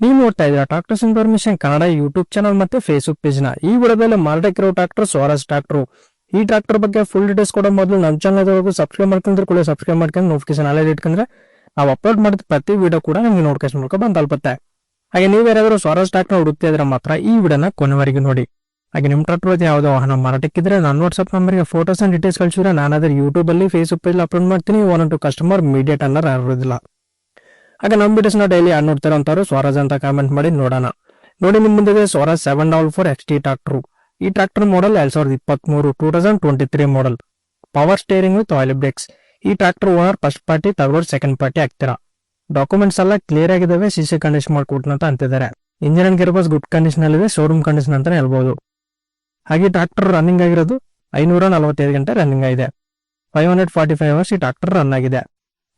ನೀವು ನೋಡ್ತಾ ಇದ್ದೀರಾ tractors information Kannada YouTube channel ಮತ್ತೆ ಫೇಸ್ಬುಕ್ ಪೇಜ್ನ. ಈ ವಿಡಿಯೋದಲ್ಲಿ ಮಾರಾಟಕ್ಕಿರೋ ಟ್ರಾಕ್ಟರ್ ಸ್ವರಾಜ್ ಟ್ರಾಕ್ಟರ್ ಈ ಟ್ರಾಕ್ಟರ್ ಬಗ್ಗೆ ಫುಲ್ ಡೀಟೇಲ್ಸ್ ಕೊಡೋ ಮೊದಲು ನಮ್ಮ ಚಾನಲ್ ಸಬ್ಸ್ಕ್ರೈಬ್ ಮಾಡ್ಕೊಂಡ್ರೆ ಕೂಡ ಸಬ್ಸ್ಕ್ರೈಬ್ ಮಾಡ್ಕೊಂಡು ನೋಟಿಫಿಕೇಶನ್ ಅಲ್ಲೇ ಇಟ್ಕೊಂಡ್ರೆ ನಾವು ಅಪ್ಲೋಡ್ ಮಾಡಿದ ಪ್ರತಿ ವಿಡಿಯೋ ಕೂಡ ನಿಮಗೆ ನೋಟಿಫಿಕೇಶನ್ ಮೂಲಕ ಬಂದು ತಲುಪುತ್ತೆ ಹಾಗೆ ನೀವು ಯಾರಾದರೂ ಸ್ವರಾಜ್ ಟ್ರಾಕ್ಟರ್ ಹುಡುಕ್ತಾ ಇದ್ರೆ ಮಾತ್ರ ಈ ವಿಡಿಯೋನ ಕೊನೆವರೆಗೂ ನೋಡಿ. ಹಾಗೆ ನಿಮ್ಮ ಟ್ರಾಕ್ಟರ್ ಬಗ್ಗೆ ಯಾವುದೋ ವಾಹನ ಮಾರಾಟಕ್ಕಿದ್ರೆ ನನ್ನ ವಾಟ್ಸ್ಆಪ್ ನಂಬರ್ಗೆ ಫೋಟೋಸ್ ಅಂಡ್ ಡೀಟೇಲ್ಸ್ ಕಳಿಸಿದ್ರೆ ನಾನು ಅದರ ಯೂಟ್ಯೂಬಲ್ಲಿ ಫೇಸ್ಬುಕ್ ಪೇಜ್ ಅಪ್ಲೋಡ್ ಮಾಡ್ತೀನಿ ಒನ್ ಟು ಕಸ್ಟಮರ್ ಮೀಡಿಯೇಟ್ ಅನ್ನೋರು ಹಾಗೆ ನಮ್ಮ ವಿಡಿಯೋಸ್ನ ಡೈಲಿ ಆಡ್ ನೋಡ್ತಾರೆ ಅಂತಾರು ಸ್ವರಾಜ್ ಅಂತ ಕಾಮೆಂಟ್ ಮಾಡಿ ನೋಡೋಣ. ನೋಡಿ ನಿಮ್ಮ ಮುಂದೆ Swaraj seven double four X T tractor ಈ ಟ್ರಾಕ್ಟರ್ ಮಾಡಲ್ ಎರಡ್ ಸಾವಿರದ ಇಪ್ಪತ್ಮೂರು two thousand twenty three model power steering with oil brakes ಈ tractor owner first party third second party ಆಗ್ತೀರಾ ಡಾಕ್ಯುಮೆಂಟ್ಸ್ ಎಲ್ಲ ಕ್ಲಿಯರ್ ಆಗಿದಾವೆ ಸಿ ಸಿ ಕಂಡೀಷನ್ ಮಾಡ್ಕೊಟ್ನಂತ ಅಂತಿದ್ದಾರೆ. Engine and gearbox good condition ಅಲ್ಲಿದೆ ಶೋರೂಮ್ ಕಂಡೀಷನ್ ಅಂತಾನೆ ಹೇಳ್ಬೋದು. ಹಾಗೆ ಟ್ರಾಕ್ಟರ್ ರನ್ನಿಂಗ್ ಆಗಿರೋದು ಐನೂರ ನಲವತ್ತೈದು ಗಂಟೆ ರನ್ನಿಂಗ್ ಆಗಿದೆ. Five hundred forty five hours ಈ ಟ್ರಾಕ್ಟರ್ ರನ್ ಆಗಿದೆ.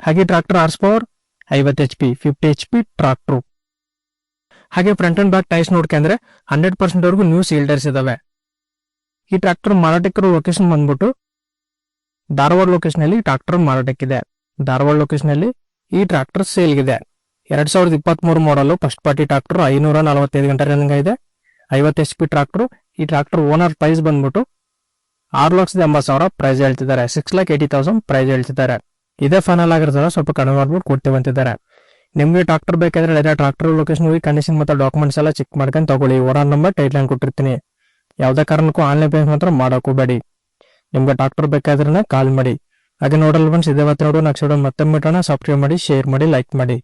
ಹಾಗೆ ಟ್ರಾಕ್ಟರ್ ಆರ್ಸ್ ಪವರ್ ಐವತ್ತು H P fifty H P tractor ಹಾಗೆ ಫ್ರಂಟ್ ಅಂಡ್ ಬ್ಯಾಕ್ ಟೈರ್ಸ್ ನೋಡ್ಕೊಂಡ್ರೆ ಹಂಡ್ರೆಡ್ ಪರ್ಸೆಂಟ್ ವರೆಗೂ ನ್ಯೂ ಸೀಲ್ಡರ್ಸ್ ಇದಾವೆ. ಈ ಟ್ರಾಕ್ಟರ್ ಮಾರಾಟಕ್ಕಿರೋ ಲೊಕೇಶನ್ ಬಂದ್ಬಿಟ್ಟು ಧಾರವಾಡ ಲೊಕೇಶನ್ ಅಲ್ಲಿ ಟ್ರಾಕ್ಟರ್ ಮಾರಾಟಕ್ಕಿದೆ ಧಾರವಾಡ ಲೊಕೇಶನ್ ಅಲ್ಲಿ ಈ ಟ್ರಾಕ್ಟರ್ ಸೇಲ್ಗಿದೆ ಎರಡ್ ಸಾವಿರದ ಇಪ್ಪತ್ತ್ ಮೂರು ಮಾಡಲು ಫಸ್ಟ್ ಪಾರ್ಟಿ ಟ್ರಾಕ್ಟರ್ ಐನೂರ ನಲವತ್ತೈದು ಗಂಟೆ ರನ್ನಿಂಗ್ ಇದೆ. ಐವತ್ತು ಎಚ್ ಪಿ ಟ್ರಾಕ್ಟರ್ ಈ ಟ್ರಾಕ್ಟರ್ ಓನರ್ ಪ್ರೈಸ್ ಬಂದ್ಬಿಟ್ಟು ಆರು ಲಕ್ಷದ ಎಂಬತ್ತು ಸಾವಿರ ಪ್ರೈಸ್ ಹೇಳ್ತಿದ್ದಾರೆ. Six lakh eighty thousand price ಹೇಳ್ತಿದ್ದಾರೆ. ಇದೇ ಫೈನಲ್ ಆಗಿರ್ತಾರೆ ಸ್ವಲ್ಪ ಕಡಿಮೆ ಮಾಡ್ಬಿಟ್ಟು ಕೊಡ್ತೇವೆ ಅಂತಿದ್ದಾರೆ. ನಿಮಗೆ ಟ್ರಾಕ್ಟರ್ ಬೇಕಾದ್ರೆ ಡೈರೆಕ್ಟ್ ಟ್ರಾಕ್ಟರ್ ಲೊಕೇಶನ್ ಹೋಗಿ ಕಂಡೀಷನ್ ಮತ್ತು ಡಾಕ್ಯುಮೆಂಟ್ಸ್ ಎಲ್ಲ ಚೆಕ್ ಮಾಡ್ಕೊಂಡು ತಗೊಳ್ಳಿ. ಓರಾನ್ ನಂಬರ್ ಟೈಟ್ ಲೈನ್ ಕೊಟ್ಟಿರ್ತೀನಿ. ಯಾವುದೇ ಕಾರಣಕ್ಕೂ ಆನ್ಲೈನ್ ಪೇಮೆಂಟ್ ಮಾತ್ರ ಮಾಡೋಕೋಬೇಡಿ ನಿಮ್ಗೆ ಟ್ರಾಕ್ಟರ್ ಬೇಕಾದ್ರೆ ಕಾಲ್ ಮಾಡಿ. ಹಾಗೆ ನೋಡಲ್ ಬಂದು ಇದೇ ನೋಡು. ನೆಕ್ಸ್ಟ್ ಮತ್ತೆ ಮಿಟ್ಟೋಣ ಸಬ್ಸ್ಕ್ರೈಬ್ ಮಾಡಿ ಶೇರ್ ಮಾಡಿ ಲೈಕ್ ಮಾಡಿ.